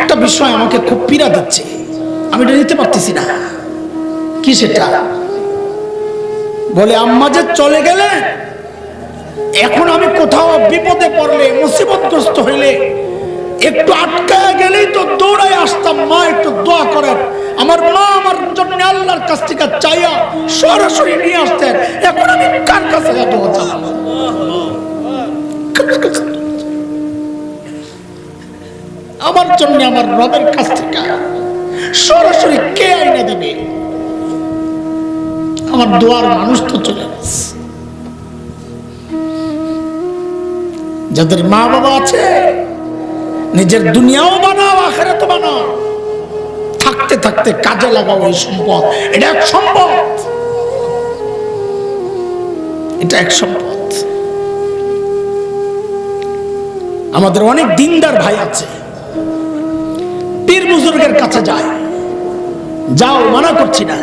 একটা বিষয় আমাকে খুব পীড়া দিচ্ছে। আমি এটা নিতে পারতেছি না। কি সেটা? বলে, আম্মা যে চলে গেলে, এখন আমি কোথাও বিপদে পড়লে, মুসিবতগ্রস্ত হইলে, একটু আটকায় গেলেই তো দৌড়ায় আসতাম। মা, একটু দোয়া করেন। আমার মা আমার জন্য আল্লাহর কাছ থেকে চাইয়া সরাসরি নিয়ে আসতেন। এখন আমি কার কাছে চালাবো আমার জন্য আমার রবের কাছ থেকে সরাসরি কে আইনা দিবে? আমার দোয়ার মানুষ তো চলে গেছে। যাদের মা বাবা আছে, নিজের দুনিয়াও বানাও, আখেরাতও বানাও। থাকতে থাকতে কাজে লাগাও এই সম্পদ। এটা এক সম্পদ। এটা এক সম্পদ। আমাদের অনেক দিনদার ভাই আছে। বুজুর্গের কাছে যায়। যাও, মানা করছি না।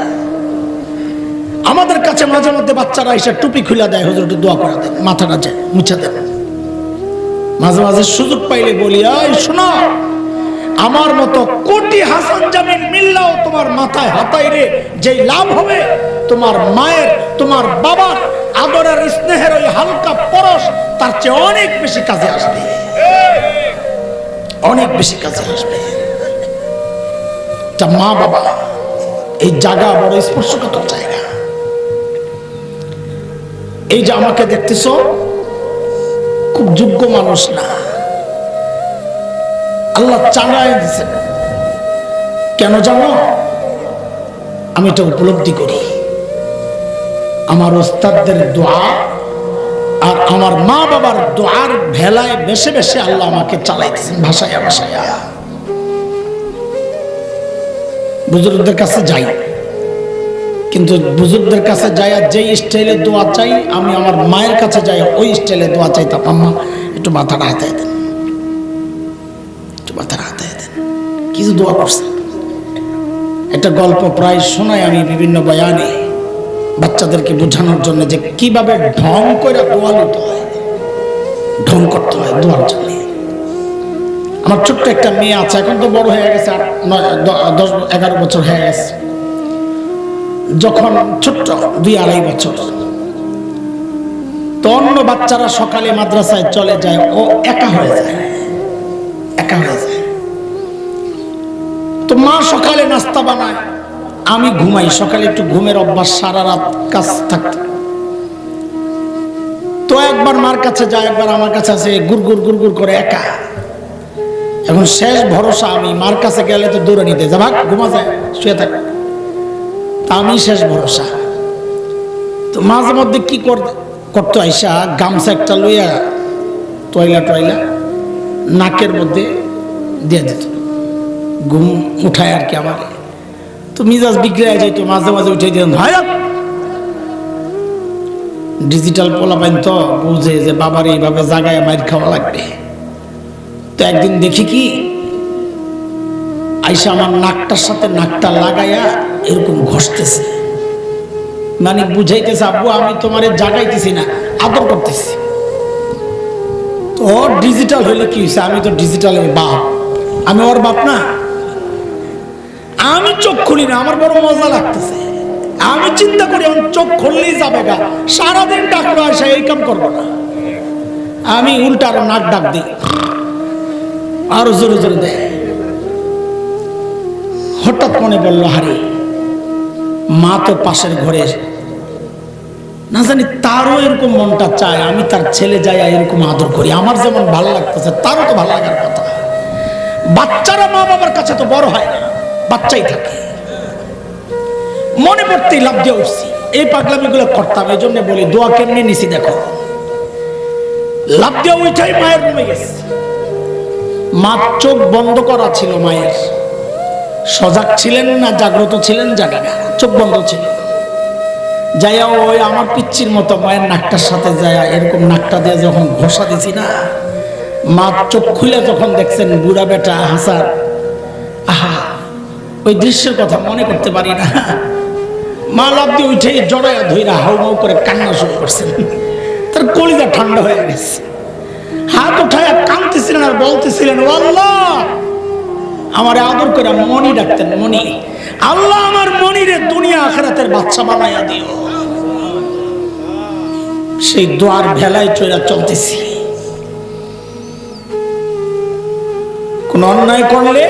আমাদের কাছে মাঝে মধ্যে বাচ্চারা এসে টুপি খুলে দেয়, হুজুর দোয়া করে দেন, মাথাটা যে মুছে দেন। মাঝে মাঝে সুযোগ পাইলে বলি, এই, শোনো, আমার মতো কোটি হাসান জামিন মিল্লাও তোমার মাথায় হাতাই রে, যেই লাভ হবে, তোমার মায়ের, তোমার বাবার আদরের স্নেহের ওই হালকা পরশ তার চেয়ে অনেক বেশি কাজে আসবে। অনেক বেশি কাজে আসবে। তা মা বাবা এই জায়গা বড় স্পর্শকাতর জায়গা। এই যে আমাকে দেখতেছ, খুব যোগ্য মানুষ না। আল্লাহ চাঙায় দিয়েছেন। কেন জানো? আমি এটা উপলব্ধি করি। আমার ওস্তাদদের দোয়া আর আমার মা বাবার দোয়ার ভেলায় বেশে বেশে আল্লাহ আমাকে চালাইতেছেন ভাসাইয়া ভাসাইয়া। বুজুর্গদের কাছে যাই। কিন্তু বুজুর্গদের কাছে যাই আর যেই স্টাইলে দোয়া চাই, আমি আমার মায়ের কাছে যাই ওই স্টাইলে দোয়া চাইতাম। আম্মা, একটু মাথাটা হাতায় দেন। একটু মাথাটা হাতায় দেন। কিছু দোয়া করছে। একটা গল্প প্রায় শোনাই আমি বিভিন্ন বয়ানে। বাচ্চাদেরকে বোঝানোর জন্য যে কীভাবে ঢং করে দোয়া নিতে হয়। ঢং করতে হয় দোয়ার জন্য। আমার ছোট্ট একটা মেয়ে আছে, এখন তো বড় হয়ে গেছে দশ, এগারো বছর হয়ে গেছে। যখন ছোট্ট, দুই আড়াই বছর। তো অন্য বাচ্চারা সকালে মাদ্রাসায় চলে যায়, ও একা হয়ে যায়, একা হয়ে যায়। তো মা সকালে নাস্তা বানায়, আমি ঘুমাই, সকালে একটু ঘুমের অভ্যাস, সারা রাত কাজ থাকতে। তো একবার মার কাছে যায়, একবার আমার কাছে আছে গুড়গুড় গুড় করে একা। এখন শেষ ভরসা আমি, মার কাছে গেলে তো দৌড়ে নিতে যা ভাগ, ঘুমা যায়, শুয়ে থাক। তা আমি শেষ ভরসা। তো মাঝে মধ্যে কি কর- করতো আইসা, গামছা একটা লইয়া টয়লা টয়লা নাকের মধ্যে দিয়ে দিত। ঘুম উঠায় আর কি আমার। তো মিজাজ বিগড়ে যাইতো মাঝে মাঝে উঠে দিতাম ভাই ডিজিটাল পোলাপাইন তো বুঝে যে বাবার এইভাবে জাগায় মাইর খাওয়া লাগবে। তো একদিন দেখি কি? আইসা আমার নাকটার সাথে নাকটা লাগাইয়া এরকম ঘষতেছে। মানে বুঝাইতেছে, আব্বু, আমি তোমার জাগাইতেছি না, আদর করতেছি। ওর ডিজিটাল হইলে কি হয়েছে আমি তো ডিজিটালের বাপ। আমি ওর বাপ না। আমি চোখ খুলি না, আমার বড় মজা লাগতেছে। আমি চিন্তা করি আমি চোখ খুললেই যাবে গা। সারাদিন ডাকলো আসে এই কাম করব না। আমি উল্টা আরও নাক ডাক দিই। আরও জোরে জোরে দেয় হঠাৎ মনে পড়ল হারে মা তো পাশের ঘরে। না জানি তারও এরকম মনটা চায়, আমি তার ছেলে যাই এরকম আদর করি। আমার যেমন ভালো লাগতেছে, তারও তো ভালো লাগার কথা। বাচ্চারা মা বাবার কাছে তো বড় হয় না, বাচ্চাই থাকে। মনে পড়তেই লাভ দিয়ে উঠছি। এই পাগলামিগুলো করতাম, এই জন্য বলি, দোয়া কেমনি নিছি দেখো। লাভ দিয়ে উঠাই মায়ের রুমে গেছে। মা চোখ বন্ধ করা ছিল মায়ের। সজাগ ছিলেন না, জাগ্রত ছিলেন না চোখ বন্ধ ছিল। যাইয়া ওই আমার পিচ্ছির মতো মায়ের নাকটার সাথে যায় এরকম নাকটা দিয়ে যখন ঘষা দিছি না মা চোখ খুলে যখন দেখছেন, বুড়া বেটা হাসার, আহা, ওই দৃশ্যের কথা মনে করতে পারি না। মা লাভ দিয়ে উঠে জড়ায় ধইরা হাউ করে কান্না শুরু করছেন। তার কলিজা ঠান্ডা হয়ে গেছে। হাত উঠায় কাঁদতেছিলেন আর বলতেছিলেন আমার আদর করে মনি ডাকতেন মনি আল্লাহ আমার মনিরে দুনিয়া আখেরাতের বাচ্চা বানাইয়া দিও। সেই দোয়ার ভেলায় চলে চলতেছি। কোন অন্যায় করলে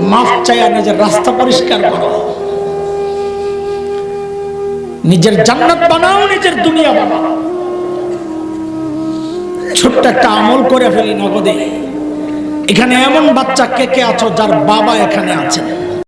মাফ চাই আর নিজের রাস্তা পরিষ্কার করো। নিজের জান্নাত বানাও, নিজের দুনিয়া বানাও। ছোট্ট একটা আমল করে ফেলি নগদে। এখানে এমন বাচ্চা কে কে আছো যার বাবা এখানে আছেন?